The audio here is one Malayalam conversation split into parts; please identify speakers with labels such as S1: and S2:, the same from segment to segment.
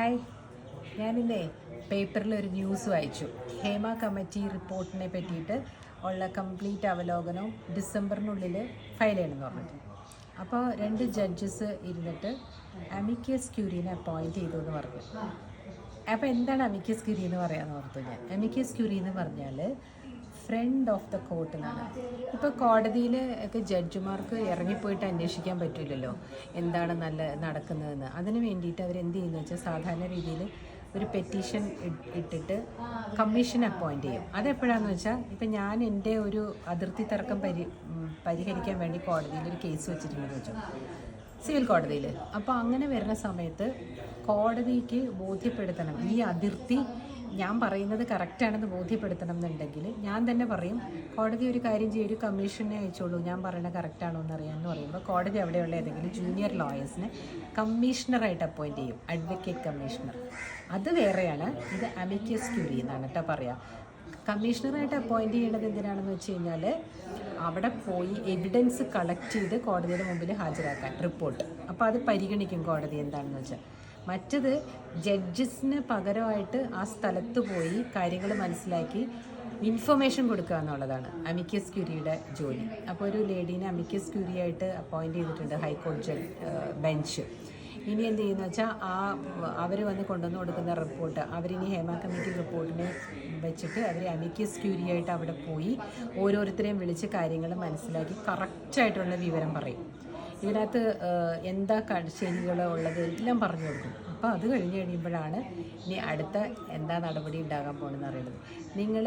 S1: ഹായ്. ഞാനിന്നേ പേപ്പറിൽ ഒരു ന്യൂസ് വായിച്ചു. ഹേമ കമ്മിറ്റി റിപ്പോർട്ടിനെ പറ്റിയിട്ട് ഉള്ള കംപ്ലീറ്റ് അവലോകനവും ഡിസംബറിനുള്ളിൽ ഫയൽ ചെയ്യണമെന്ന് പറഞ്ഞിട്ട്. അപ്പോൾ രണ്ട് ജഡ്ജസ് ഇരുന്നിട്ട് അമിക്കസ് ക്യൂരീനെ അപ്പോയിന്റ് ചെയ്തു എന്ന് പറഞ്ഞു. അപ്പോൾ എന്താണ് അമിക്കസ് ക്യൂരി എന്ന് പറയാമെന്ന് ഓർത്തു ഞാൻ. അമിക്കസ് ക്യൂരി എന്ന് പറഞ്ഞാൽ ഫ്രണ്ട് ഓഫ് ദ കോർട്ടിലാണ് ഇപ്പോൾ കോടതിയിൽ ഒക്കെ ജഡ്ജിമാർക്ക് ഇറങ്ങിപ്പോയിട്ട് അന്വേഷിക്കാൻ പറ്റില്ലല്ലോ എന്താണ് നല്ല നടക്കുന്നതെന്ന്. അതിന് വേണ്ടിയിട്ട് അവർ എന്ത് ചെയ്യുന്നു വെച്ചാൽ സാധാരണ രീതിയിൽ ഒരു പെറ്റീഷൻ ഇട്ടിട്ട് കമ്മീഷൻ അപ്പോയിന്റ് ചെയ്യും. അതെപ്പോഴാണെന്ന് വെച്ചാൽ ഇപ്പം ഞാൻ എന്റെ ഒരു അതിർത്തി തർക്കം പരി പരിഹരിക്കാൻ വേണ്ടി കോടതിയിൽ ഒരു കേസ് വെച്ചിട്ടുണ്ടെന്ന് വെച്ചു. സിവിൽ കോടതിയിൽ അപ്പോൾ അങ്ങനെ വരുന്ന സമയത്ത് കോടതിക്ക് ബോധ്യപ്പെടുത്തണം. ഈ അതിർത്തി ഞാൻ പറയുന്നത് കറക്റ്റാണെന്ന് ബോധ്യപ്പെടുത്തണം എന്നുണ്ടെങ്കിൽ ഞാൻ തന്നെ പറയും കോടതി ഒരു കാര്യം ചെയ്യും ഒരു കമ്മീഷനെ അയച്ചോളൂ. ഞാൻ പറയുന്നത് കറക്റ്റാണോ എന്ന് അറിയാമെന്ന് പറയുമ്പോൾ കോടതി അവിടെയുള്ള ഏതെങ്കിലും ജൂനിയർ ലോയേഴ്സിനെ കമ്മീഷണറായിട്ട് അപ്പോയിന്റ് ചെയ്യും അഡ്വക്കേറ്റ് കമ്മീഷണർ. അത് വേറെയാണ്. ഇത് അമിക്കസ് ക്യൂരി എന്നാണ് കേട്ടോ പറയുക കമ്മീഷണറായിട്ട് അപ്പോയിന്റ് ചെയ്യേണ്ടത് എന്തിനാണെന്ന് വെച്ച് കഴിഞ്ഞാൽ അവിടെ പോയി എവിഡൻസ് കളക്ട് ചെയ്ത് കോടതിയുടെ മുമ്പിൽ ഹാജരാക്കാൻ റിപ്പോർട്ട് അപ്പോൾ അത് പരിഗണിക്കും കോടതി എന്താണെന്ന് വെച്ചാൽ മറ്റത് ജഡ്ജസിന് പകരമായിട്ട് ആ സ്ഥലത്ത് പോയി കാര്യങ്ങൾ മനസ്സിലാക്കി ഇൻഫർമേഷൻ കൊടുക്കുക എന്നുള്ളതാണ്. അമിക്കസ് ക്യൂരിയുടെ ജോലി. അപ്പോൾ ഒരു ലേഡീനെ അമിക്കസ് ക്യൂരിയായിട്ട് ആയിട്ട് അപ്പോയിന്റ് ചെയ്തിട്ടുണ്ട് ഹൈക്കോടതി ബെഞ്ച്. ഇനി എന്ത് ചെയ്യുന്നു വെച്ചാൽ ആ അവർ വന്ന് കൊണ്ടുവന്ന് കൊടുക്കുന്ന റിപ്പോർട്ട് അവരിനി ഹേമ കമ്മിറ്റി റിപ്പോർട്ടിനെ വെച്ചിട്ട് അവർ അമിക്കസ് ക്യൂരിയായിട്ട് അവിടെ പോയി ഓരോരുത്തരെയും വിളിച്ച് കാര്യങ്ങൾ മനസ്സിലാക്കി കറക്റ്റായിട്ടുള്ള വിവരം പറയും. ഇതിനകത്ത് എന്താ ക- ഉള്ളത് എല്ലാം പറഞ്ഞു കൊടുക്കും. അപ്പോൾ അത് കഴിഞ്ഞ് കഴിയുമ്പോഴാണ് ഇനി അടുത്ത എന്താ നടപടി ഉണ്ടാകാൻ പോകണമെന്ന് അറിയുന്നത്. നിങ്ങൾ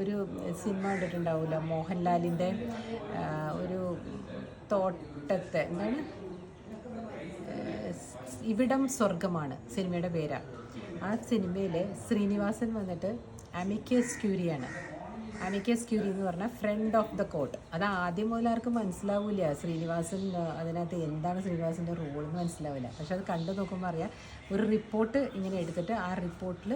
S1: ഒരു സിനിമ കണ്ടിട്ടുണ്ടാവില്ല മോഹൻലാലിന്റെ ഒരു തോട്ടത്തെ എന്താണ്? ഇവിടം സ്വർഗമാണ് സിനിമയുടെ പേരാണ് ആ സിനിമയിൽ ശ്രീനിവാസൻ വന്നിട്ട് അമിക്കസ് ക്യൂരിയാണ്. അമിക്കസ് ക്യൂരി എന്ന് പറഞ്ഞാൽ ഫ്രണ്ട് ഓഫ് ദ കോർട്ട് അത് ആദ്യം മുതൽ ആർക്കും മനസ്സിലാവില്ല. ശ്രീനിവാസൻ അതിനകത്ത് എന്താണ് ശ്രീനിവാസിന്റെ റോൾ എന്ന് മനസ്സിലാവില്ല. പക്ഷെ അത് കണ്ടു നോക്കുമ്പോൾ അറിയാം. ഒരു റിപ്പോർട്ട് ഇങ്ങനെ എടുത്തിട്ട് ആ റിപ്പോർട്ടിൽ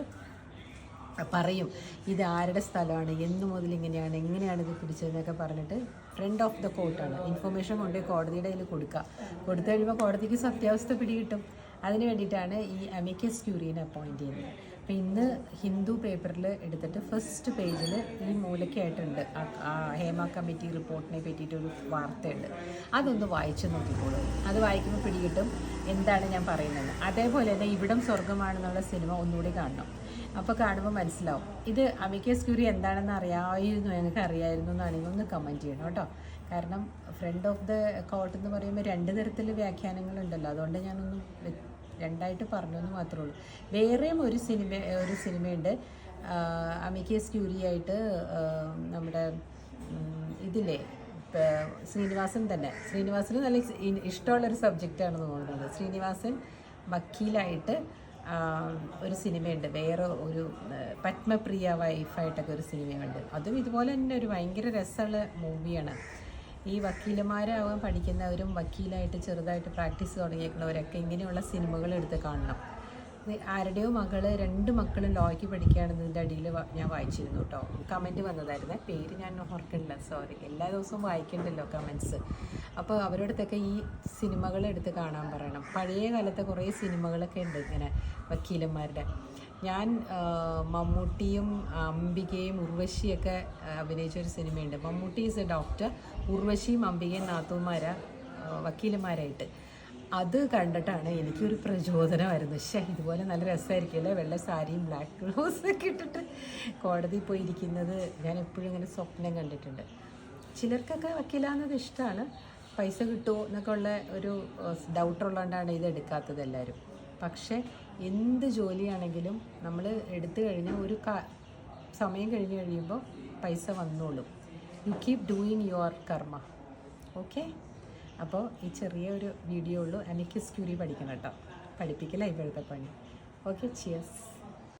S1: പറയും ഇത് ആരുടെ സ്ഥലമാണ്? എന്ന് മുതൽ ഇങ്ങനെയാണ്? എങ്ങനെയാണ് ഇത് പിടിച്ചതെന്നൊക്കെ പറഞ്ഞിട്ട് ഫ്രണ്ട് ഓഫ് ദ കോർട്ടാണ് ഇൻഫർമേഷൻ കൊണ്ടുപോയി കോടതിയുടെ കയ്യിൽ കൊടുക്കുക കൊടുത്തു കഴിയുമ്പോൾ കോടതിക്ക് സത്യാവസ്ഥ പിടികിട്ടും. അതിന് വേണ്ടിയിട്ടാണ് ഈ അമിക്കസ് ക്യൂറിയനെ അപ്പോയിന്റ് ചെയ്യുന്നത്. അപ്പോൾ ഇന്ന് ഹിന്ദു പേപ്പറിൽ എടുത്തിട്ട് ഫസ്റ്റ് പേജിൽ ഈ മൂലയ്ക്കായിട്ടുണ്ട്. ഹേമ കമ്മിറ്റി റിപ്പോർട്ടിനെ പറ്റിയിട്ടൊരു വാർത്തയുണ്ട്. അതൊന്ന് വായിച്ചു നോക്കിക്കോളൂ. അത് വായിക്കുമ്പോൾ പിടികിട്ടും എന്താണ് ഞാൻ പറയുന്നത്. അതേപോലെ തന്നെ ഇവിടം സ്വർഗമാണെന്നുള്ള സിനിമ ഒന്നുകൂടി കാണണം. അപ്പോൾ കാണുമ്പോൾ മനസ്സിലാവും. ഇത് അമിക്കസ് ക്യൂരി എന്താണെന്ന് അറിയാമായിരുന്നു ഞങ്ങൾക്ക് അറിയായിരുന്നു എന്നാണെങ്കിൽ ഒന്ന് കമന്റ് ചെയ്യണം കേട്ടോ. കാരണം ഫ്രണ്ട് ഓഫ് ദ കോർട്ട് എന്ന് പറയുമ്പോൾ രണ്ട് തരത്തിൽ വ്യാഖ്യാനങ്ങളുണ്ടല്ലോ. അതുകൊണ്ട് ഞാനൊന്ന് രണ്ടായിട്ട് പറഞ്ഞു എന്ന് മാത്രമേ ഉള്ളൂ. വേറെയും ഒരു സിനിമ ഒരു സിനിമയുണ്ട്. അമിക്കേസ് ക്യൂരി ആയിട്ട് നമ്മുടെ ഇതിലെ ശ്രീനിവാസൻ തന്നെ. ശ്രീനിവാസന് നല്ല ഇഷ്ടമുള്ളൊരു സബ്ജക്റ്റാണെന്ന് തോന്നുന്നത്. ശ്രീനിവാസൻ വക്കീലായിട്ട് ഒരു സിനിമയുണ്ട്. വേറെ ഒരു പത്മപ്രിയ വൈഫായിട്ടൊക്കെ ഒരു സിനിമയുണ്ട്. അതും ഇതുപോലെ തന്നെ ഒരു ഭയങ്കര രസമുള്ള മൂവിയാണ്. ഈ വക്കീലന്മാരാവാൻ പഠിക്കുന്നവരും വക്കീലായിട്ട് ചെറുതായിട്ട് പ്രാക്ടീസ് തുടങ്ങിയേക്കുന്നവരൊക്കെ ഇങ്ങനെയുള്ള സിനിമകൾ എടുത്ത് കാണണം. ആരുടെയോ മകൾ രണ്ട് മക്കളും ലോയ്ക്ക് പഠിക്കുകയാണെന്നതിന്റെ അടിയിൽ ഞാൻ വായിച്ചിരുന്നു കേട്ടോ. കമന്റ് വന്നതായിരുന്നേ. പേര് ഞാൻ ഓർക്കണില്ല. സോറി എല്ലാ ദിവസവും വായിക്കണ്ടല്ലോ കമൻസ്. അപ്പോൾ അവരോടത്തൊക്കെ ഈ സിനിമകൾ എടുത്ത് കാണാൻ പറയണം. പഴയ കാലത്തെ കുറേ സിനിമകളൊക്കെ ഉണ്ട് ഇങ്ങനെ വക്കീലന്മാരുടെ. ഞാൻ മമ്മൂട്ടിയും അംബികയും ഉർവശിയൊക്കെ അഭിനയിച്ച ഒരു സിനിമയുണ്ട്. മമ്മൂട്ടി ഈസ് എ ഡോക്ടർ ഉർവശിയും അംബികയും നാത്തൂമാരാ വക്കീലന്മാരായിട്ട്. അത് കണ്ടിട്ടാണ് എനിക്കൊരു പ്രചോദനമായിരുന്നു. പക്ഷേ ഇതുപോലെ നല്ല രസമായിരിക്കും അല്ലേ? വെള്ള സാരിയും ബ്ലാക്ക് ഗ്ലൗസൊക്കെ ഇട്ടിട്ട് കോടതിയിൽ പോയി ഇരിക്കുന്നത് ഞാൻ എപ്പോഴും ഇങ്ങനെ സ്വപ്നം കണ്ടിട്ടുണ്ട്. ചിലർക്കൊക്കെ വക്കീലാകുന്നത് ഇഷ്ടമാണ് പൈസ കിട്ടുമോ എന്നൊക്കെ ഉള്ള ഒരു ഡൗട്ടുള്ളതുകൊണ്ടാണ് ഇത് എടുക്കാത്തത് എല്ലാവരും. പക്ഷേ എന്ത് ജോലിയാണെങ്കിലും നമ്മൾ എടുത്തു കഴിഞ്ഞാൽ ഒരു സമയം കഴിഞ്ഞ് കഴിയുമ്പോൾ പൈസ വന്നോളും. You keep doing your karma okay അപ്പോൾ ഈ ചെറിയ ഒരു വീഡിയോ ഉള്ളൂ എനിക്ക് സ്ക്യൂരി പഠിക്കണം കേട്ടോ പഠിപ്പിക്കില്ല ഇപ്പോഴത്തെ പണി. ഓക്കെ ചിയസ്